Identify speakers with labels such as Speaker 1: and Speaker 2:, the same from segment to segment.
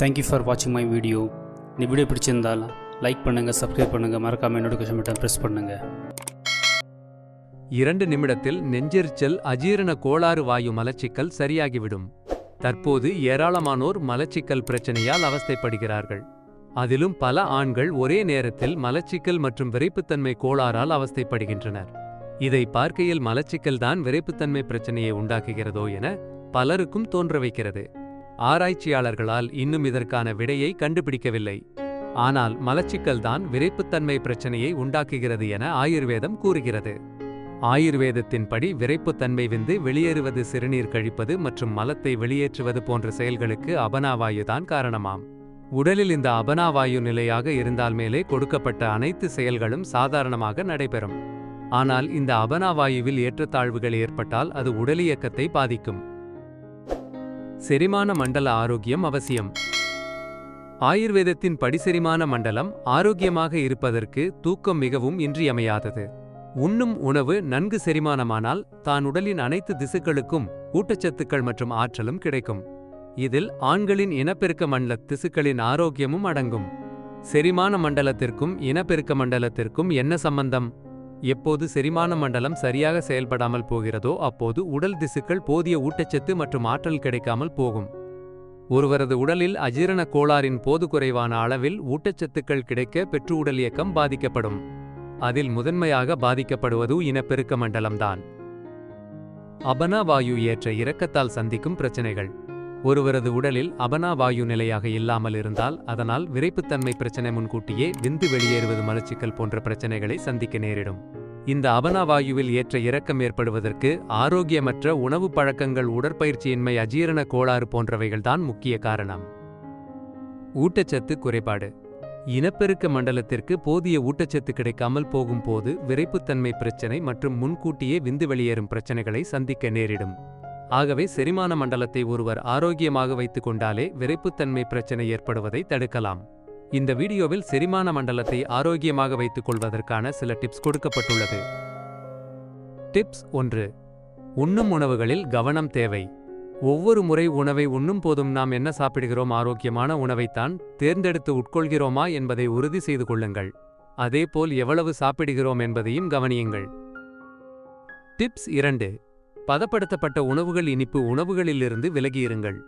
Speaker 1: Thank you for வாட்சிங் my video இந்த video பிடிச்சிருந்தால் லைக் பண்ணுங்கள் சப்ஸ்கிரைப் பண்ணுங்கள் மறக்காமல் நோட்டிஃபிகேஷன் பட்டன் ப்ரெஸ் பண்ணுங்கள்
Speaker 2: இரண்டு நிமிடத்தில் நெஞ்செரிச்சல் அஜீரண கோளாறு வாயு மலச்சிக்கல் சரியாகிவிடும். தற்போது ஏராளமானோர் மலச்சிக்கல் பிரச்சனையால் அவஸ்தைப்படுகிறார்கள். அதிலும் பல ஆண்கள் ஒரே நேரத்தில் மலச்சிக்கல் மற்றும் விரைப்புத்தன்மை கோளாறால் அவஸ்தைப்படுகின்றனர். இதை பார்க்கையில் மலச்சிக்கல் தான் விரைப்புத்தன்மை பிரச்சனையை உண்டாக்குகிறதோ என பலருக்கும் தோன்ற வைக்கிறது ஆராய்ச்சியாளர்களால் இன்னும் இதற்கான விடையை கண்டுபிடிக்கவில்லை. ஆனால் மலச்சிக்கல் தான் விரைப்புத்தன்மை பிரச்சனையை உண்டாக்குகிறது என ஆயுர்வேதம் கூறுகிறது. ஆயுர்வேதத்தின்படி விரைப்புத்தன்மை விந்து வெளியேறுவது சிறுநீர் கழிப்பது மற்றும் மலத்தை வெளியேற்றுவது போன்ற செயல்களுக்கு அபனாவாயுதான் காரணமாம். உடலில் இந்த அபனாவாயு நிலையாக இருந்தால் மேலே கொடுக்கப்பட்ட அனைத்து செயல்களும் சாதாரணமாக நடைபெறும். ஆனால் இந்த அபனாவாயுவில் ஏற்றத்தாழ்வுகள் ஏற்பட்டால் அது உடலியக்கத்தை பாதிக்கும். செரிமான மண்டல ஆரோக்கியம் அவசியம். ஆயுர்வேதத்தின் படிசெரிமான மண்டலம் ஆரோக்கியமாக இருப்பதற்கு தூக்கம் மிகவும் இன்றியமையாதது. உண்ணும் உணவு நன்கு செரிமானமானால் தான் உடலின் அனைத்து திசுக்களுக்கும் ஊட்டச்சத்துக்கள் மற்றும் ஆற்றலும் கிடைக்கும். இதில் ஆண்களின் இனப்பெருக்க மண்டல திசுக்களின் ஆரோக்கியமும் அடங்கும். செரிமான மண்டலத்திற்கும் இனப்பெருக்க மண்டலத்திற்கும் என்ன சம்பந்தம்? எப்போது செரிமான மண்டலம் சரியாக செயல்படாமல் போகிறதோ அப்போது உடல் திசுக்கள் போதிய ஊட்டச்சத்து மற்றும் ஆற்றல் கிடைக்காமல் போகும். ஒருவரது உடலில் அஜீரண கோளாறின் போது குறைவான அளவில் ஊட்டச்சத்துக்கள் கிடைக்க பெற்று உடல் இயக்கம் பாதிக்கப்படும். அதில் முதன்மையாக பாதிக்கப்படுவது இனப்பெருக்க மண்டலம்தான். அபனாவாயு ஏற்ற இறக்கத்தால் சந்திக்கும் பிரச்சனைகள். ஒருவரது உடலில் அபனாவாயு நிலையாக இல்லாமல் இருந்தால் அதனால் விரைப்புத்தன்மை பிரச்சனை முன்கூட்டியே விந்து வெளியேறுவது மலச்சிக்கல் போன்ற பிரச்சனைகளை சந்திக்க நேரிடும். இந்த அபனாவாயுவில் ஏற்ற இறக்கம் ஏற்படுவதற்கு ஆரோக்கியமற்ற உணவு பழக்கங்கள் உடற்பயிற்சியின்மை அஜீரண கோளாறு போன்றவைகள்தான் முக்கிய காரணம். ஊட்டச்சத்து குறைபாடு. இனப்பெருக்க மண்டலத்திற்கு போதிய ஊட்டச்சத்து கிடைக்காமல் போகும்போது விரைப்புத்தன்மை பிரச்சனை மற்றும் முன்கூட்டியே விந்து வெளியேறும் பிரச்சனைகளை சந்திக்க நேரிடும். ஆகவே செரிமான மண்டலத்தை ஒருவர் ஆரோக்கியமாக வைத்துக் கொண்டாலே விரைப்புத்தன்மை பிரச்சனை ஏற்படுவதை தடுக்கலாம். இந்த வீடியோவில் செரிமான மண்டலத்தை ஆரோக்கியமாக வைத்துக் கொள்வதற்கான சில டிப்ஸ் கொடுக்கப்பட்டுள்ளது. டிப்ஸ் ஒன்று உண்ணும் உணவுகளில் கவனம் தேவை. ஒவ்வொரு முறை உணவை உண்ணும் போதும் நாம் என்ன சாப்பிடுகிறோம்? ஆரோக்கியமான உணவைத்தான் தேர்ந்தெடுத்து உட்கொள்கிறோமா என்பதை உறுதி செய்து கொள்ளுங்கள். அதேபோல் எவ்வளவு சாப்பிடுகிறோம் என்பதையும் கவனியுங்கள். டிப்ஸ் இரண்டு பதப்படுத்தப்பட்ட உணவுகள் இனிப்பு உணவுகளிலிருந்து விலகியிருங்கள்.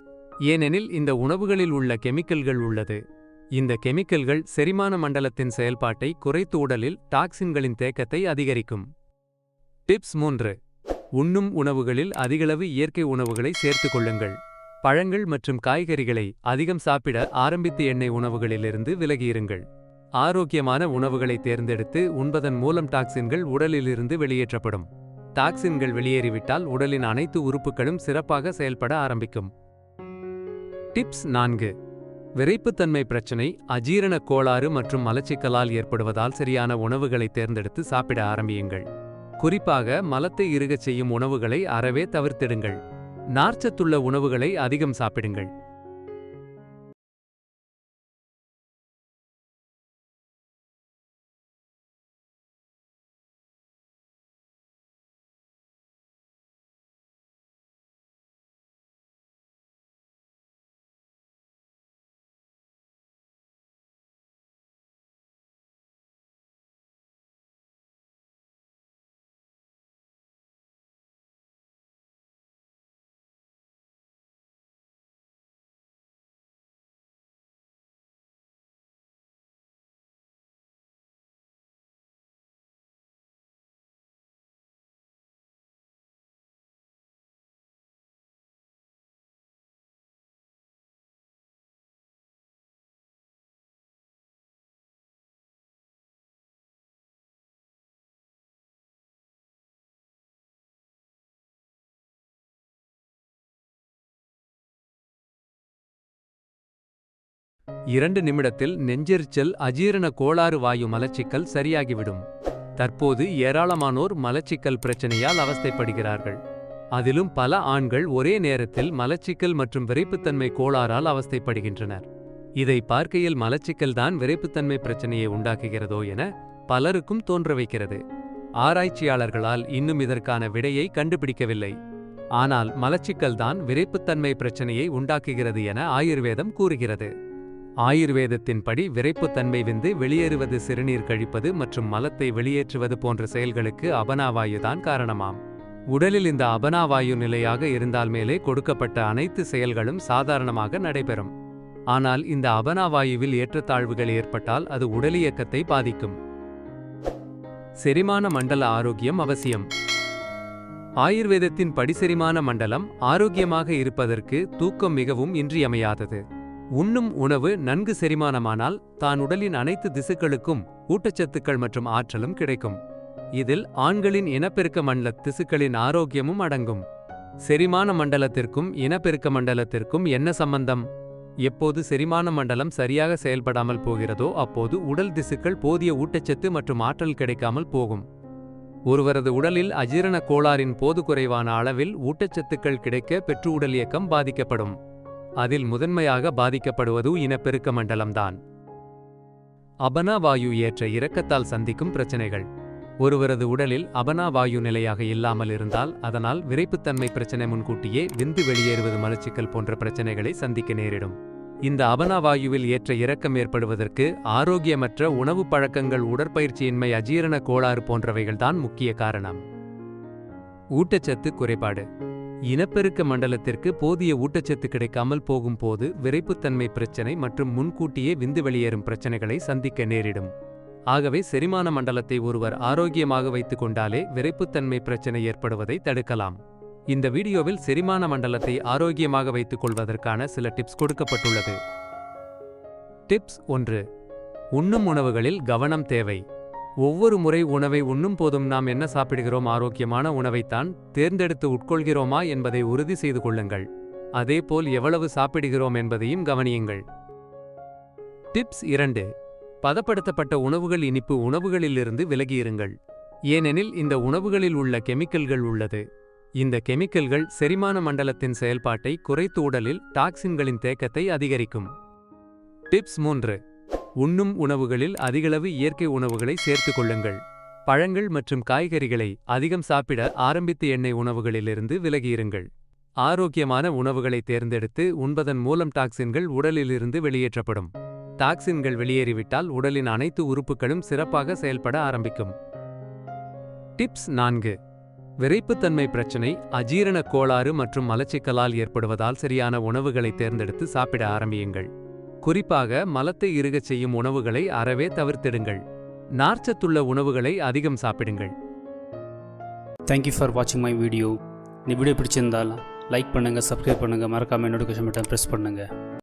Speaker 2: ஏனெனில் இந்த உணவுகளில் உள்ள கெமிக்கல்கள் உள்ளது. இந்த கெமிக்கல்கள் செரிமான மண்டலத்தின் செயல்பாட்டை குறைத்து உடலில் டாக்சின்களின் தேக்கத்தை அதிகரிக்கும். டிப்ஸ் மூன்று. உண்ணும் உணவுகளில் அதிகளவு இயற்கை உணவுகளை சேர்த்துக் கொள்ளுங்கள். பழங்கள் மற்றும் காய்கறிகளை அதிகம் சாப்பிட ஆரம்பித்த எண்ணெய் உணவுகளிலிருந்து விலகியிருங்கள். ஆரோக்கியமான உணவுகளை தேர்ந்தெடுத்து உண்பதன் மூலம் டாக்சின்கள் உடலிலிருந்து வெளியேற்றப்படும். டாக்சின்கள் வெளியேறிவிட்டால் உடலின் அனைத்து உறுப்புகளும் சிறப்பாக செயல்பட ஆரம்பிக்கும். டிப்ஸ் நான்கு. விரைப்புத்தன்மை பிரச்சனை அஜீரண கோளாறு மற்றும் மலச்சிக்கலால் ஏற்படுவதால் சரியான உணவுகளை தேர்ந்தெடுத்து சாப்பிட ஆரம்பியுங்கள். குறிப்பாக மலத்தை இறுகச் செய்யும் உணவுகளை அறவே தவிர்த்திடுங்கள். நார்ச்சத்துள்ள உணவுகளை அதிகம் சாப்பிடுங்கள். இரண்டு நிமிடத்தில் நெஞ்செரிச்சல் அஜீரண கோளாறு வாயு மலச்சிக்கல் சரியாகிவிடும். தற்போது ஏராளமானோர் மலச்சிக்கல் பிரச்சனையால் அவஸ்தைப்படுகிறார்கள். அதிலும் பல ஆண்கள் ஒரே நேரத்தில் மலச்சிக்கல் மற்றும் விரைப்புத்தன்மை கோளாறால் அவஸ்தைப்படுகின்றனர். இதை பார்க்கையில் மலச்சிக்கல் தான் விரைப்புத்தன்மை பிரச்சனையை உண்டாக்குகிறதோ என பலருக்கும் தோன்ற வைக்கிறது ஆராய்ச்சியாளர்களால் இன்னும் இதற்கான விடையை கண்டுபிடிக்கவில்லை. ஆனால் மலச்சிக்கல் தான் விரைப்புத்தன்மை பிரச்சனையை உண்டாக்குகிறது என ஆயுர்வேதம் கூறுகிறது. ஆயுர்வேதத்தின்படி விரைப்புத்தன்மை விந்து வெளியேறுவது சிறுநீர் கழிப்பது மற்றும் மலத்தை வெளியேற்றுவது போன்ற செயல்களுக்கு அபனாவாயுதான் காரணமாம். உடலில் இந்த அபனாவாயு நிலையாக இருந்தால் மேலே கொடுக்கப்பட்ட அனைத்து செயல்களும் சாதாரணமாக நடைபெறும். ஆனால் இந்த அபனாவாயுவில் ஏற்றத்தாழ்வுகள் ஏற்பட்டால் அது உடலியக்கத்தை பாதிக்கும். செரிமான மண்டல ஆரோக்கியம் அவசியம். ஆயுர்வேதத்தின் படிசெரிமான மண்டலம் ஆரோக்கியமாக இருப்பதற்கு தூக்கம் மிகவும் இன்றியமையாதது. உண்ணும் உணவு நன்கு செரிமானமானால் தான் உடலின் அனைத்து திசுக்களுக்கும் ஊட்டச்சத்துக்கள் மற்றும் ஆற்றலும் கிடைக்கும். இதில் ஆண்களின் இனப்பெருக்க மண்டல திசுக்களின் ஆரோக்கியமும் அடங்கும். செரிமான மண்டலத்திற்கும் இனப்பெருக்க மண்டலத்திற்கும் என்ன சம்பந்தம்? எப்போது செரிமான மண்டலம் சரியாக செயல்படாமல் போகிறதோ அப்போது உடல் திசுக்கள் போதிய ஊட்டச்சத்து மற்றும் ஆற்றல் கிடைக்காமல் போகும். ஒருவரது உடலில் அஜீரண கோளாறின் போது குறைவான அளவில் ஊட்டச்சத்துக்கள் கிடைக்க பெற்று உடல் இயக்கம் பாதிக்கப்படும். அதில் முதன்மையாக பாதிக்கப்படுவது இனப்பெருக்க மண்டலம்தான். அபனாவாயு ஏற்ற இறக்கத்தால் சந்திக்கும் பிரச்சனைகள். ஒருவரது உடலில் அபனாவாயு நிலையாக இல்லாமல் இருந்தால் அதனால் விரைப்புத்தன்மை பிரச்சனை முன்கூட்டியே விந்து வெளியேறுவது மலச்சிக்கல் போன்ற பிரச்சனைகளை சந்திக்க நேரிடும். இந்த அபனாவாயுவில் ஏற்ற இறக்கம் ஏற்படுவதற்கு ஆரோக்கியமற்ற உணவுப் பழக்கங்கள் உடற்பயிற்சியின்மை அஜீரண கோளாறு போன்றவைகள்தான் முக்கிய காரணம். ஊட்டச்சத்து குறைபாடு. இனப்பெருக்க மண்டலத்திற்கு போதிய ஊட்டச்சத்து கிடைக்காமல் போகும்போது விரைப்புத்தன்மை பிரச்சனை மற்றும் முன்கூட்டியே விந்து வெளியேறும் பிரச்சனைகளை சந்திக்க நேரிடும். ஆகவே செரிமான மண்டலத்தை ஒருவர் ஆரோக்கியமாக வைத்துக் கொண்டாலே விரைப்புத்தன்மை பிரச்சனை ஏற்படுவதை தடுக்கலாம். இந்த வீடியோவில் செரிமான மண்டலத்தை ஆரோக்கியமாக வைத்துக் கொள்வதற்கான சில டிப்ஸ் கொடுக்கப்பட்டுள்ளது. டிப்ஸ் ஒன்று. உண்ணும் உணவுகளில் கவனம் தேவை. ஒவ்வொரு முறை உணவை உண்ணும் போதும் நாம் என்ன சாப்பிடுகிறோம்? ஆரோக்கியமான உணவைத்தான் தேர்ந்தெடுத்து உட்கொள்கிறோமா? என்பதை உறுதி செய்து கொள்ளுங்கள். அதேபோல் எவ்வளவு சாப்பிடுகிறோம்? என்பதையும் கவனியுங்கள். டிப்ஸ் இரண்டு. பதப்படுத்தப்பட்ட உணவுகள் இனிப்பு உணவுகளிலிருந்து விலகியிருங்கள். ஏனெனில் இந்த உணவுகளில் உள்ள கெமிக்கல்கள் உள்ளது. இந்த கெமிக்கல்கள் செரிமான மண்டலத்தின் செயல்பாட்டை குறைத்து உடலில் டாக்சின்களின் தேக்கத்தை அதிகரிக்கும். டிப்ஸ் மூன்று. உண்ணும் உணவுகளில் அதிகளவு இயற்கை உணவுகளை சேர்த்து கொள்ளுங்கள். பழங்கள் மற்றும் காய்கறிகளை அதிகம் சாப்பிட ஆரம்பித்து எண்ணெய் உணவுகளிலிருந்து விலகியிருங்கள். ஆரோக்கியமான உணவுகளை தேர்ந்தெடுத்து உண்பதன் மூலம் டாக்சின்கள் உடலிலிருந்து வெளியேற்றப்படும். டாக்சின்கள் வெளியேறிவிட்டால் உடலின் அனைத்து உறுப்புகளும் சிறப்பாக செயல்பட ஆரம்பிக்கும். டிப்ஸ் நான்கு. விரைப்புத்தன்மை பிரச்சனை அஜீரண கோளாறு மற்றும் மலச்சிக்கலால் ஏற்படுவதால் சரியான உணவுகளை தேர்ந்தெடுத்து சாப்பிட ஆரம்பியுங்கள். குறிப்பாக மலத்தை இறுகச் செய்யும் உணவுகளை அறவே தவிர்த்திடுங்கள். நார்ச்சத்துள்ள உணவுகளை அதிகம் சாப்பிடுங்கள்.
Speaker 1: தேங்க்யூ ஃபார் வாட்சிங் மை வீடியோ இந்த வீடியோ பிடிச்சிருந்தால் லைக் பண்ணுங்கள் சப்ஸ்கிரைப் பண்ணுங்கள் மறக்காமல் நோட்டிஃபிகேஷன் பட்டன் ப்ரெஸ் பண்ணுங்கள்